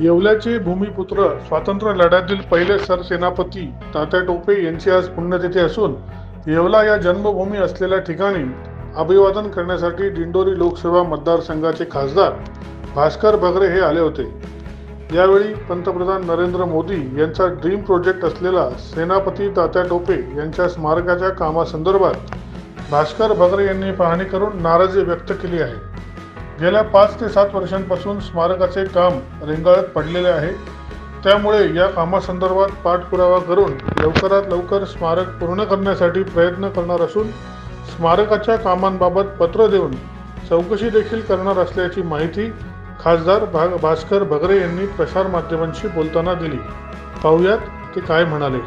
येवल्याचे भूमिपुत्र स्वातंत्र्य लढ्यातील पहिले सरसेनापती तात्या टोपे यांची आज पुण्यतिथी असून येवला या जन्मभूमी असलेल्या ठिकाणी अभिवादन करण्यासाठी दिंडोरी लोकसेवा मतदारसंघाचे खासदार भास्कर बगरे हे आले होते. यावेळी पंतप्रधान नरेंद्र मोदी यांचा ड्रीम प्रोजेक्ट असलेला सेनापती तात्या टोपे यांच्या स्मारकाच्या कामासंदर्भात भास्कर बगरे यांनी पाहणी करून नाराजी व्यक्त केली आहे. गेल्या पाच ते सात वर्षांपासून स्मारकाचे काम रेंगाळत पडलेले आहे. त्यामुळे या कामासंदर्भात पाठपुरावा करून लवकरात लवकर स्मारक पूर्ण करण्यासाठी प्रयत्न करणार असून स्मारकाच्या कामांबाबत पत्र देऊन चौकशी देखील करणार असल्याची माहिती खासदार भाग भास्कर बगरे यांनी प्रसारमाध्यमांशी बोलताना दिली. पाहुयात ते काय म्हणाले.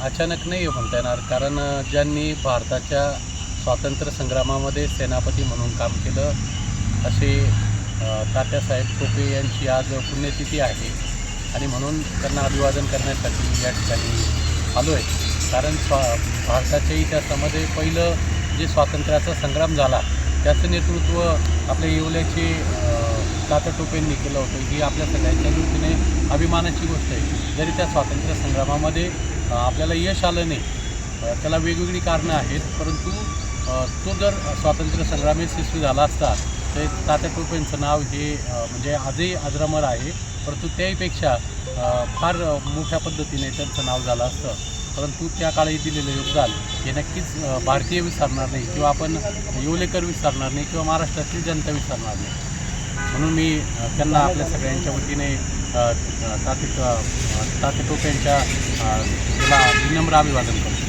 अचानक नाही म्हणता येणार कारण ज्यांनी भारताच्या स्वातंत्र्य संग्रामामध्ये सेनापती म्हणून काम केलं. असे तात्यासाहेब टोपे यांची आज पुण्यतिथी आहे. आणि म्हणून त्यांना अभिवादन करण्यासाठी या ठिकाणी आलो आहे कारण स्वा भारताच्या इतिहासामध्ये पहिलं जे स्वातंत्र्याचा संग्राम झाला त्याचं नेतृत्व आपल्या येवल्याचे तात्या टोपेंनी केलं होतं. ही आपल्या सगळ्यांच्या दृष्टीने अभिमानाची गोष्ट आहे. जरी त्या स्वातंत्र्य संग्रामामध्ये आपल्याला यश आलं नाही त्याला वेगवेगळी कारणं आहेत परंतु तो जर स्वातंत्र्य संग्राम यशस्वी झाला असता तर तात्या टोपेंचं नाव हे म्हणजे आजही अजरामर आहे. परंतु त्याहीपेक्षा फार मोठ्या पद्धतीने त्यांचं नाव झालं असतं. परंतु त्या काळी दिलेलं योगदान हे नक्कीच भारतीय विसरणार नाही किंवा आपण येवलेकर विसरणार नाही किंवा महाराष्ट्रातील जनता विसरणार नाही. म्हणून मी त्यांना आपल्या सगळ्यांच्या वतीने ताते तात्या तात्या टोपेंच्या त्याला विनम्र अभिवादन करतो.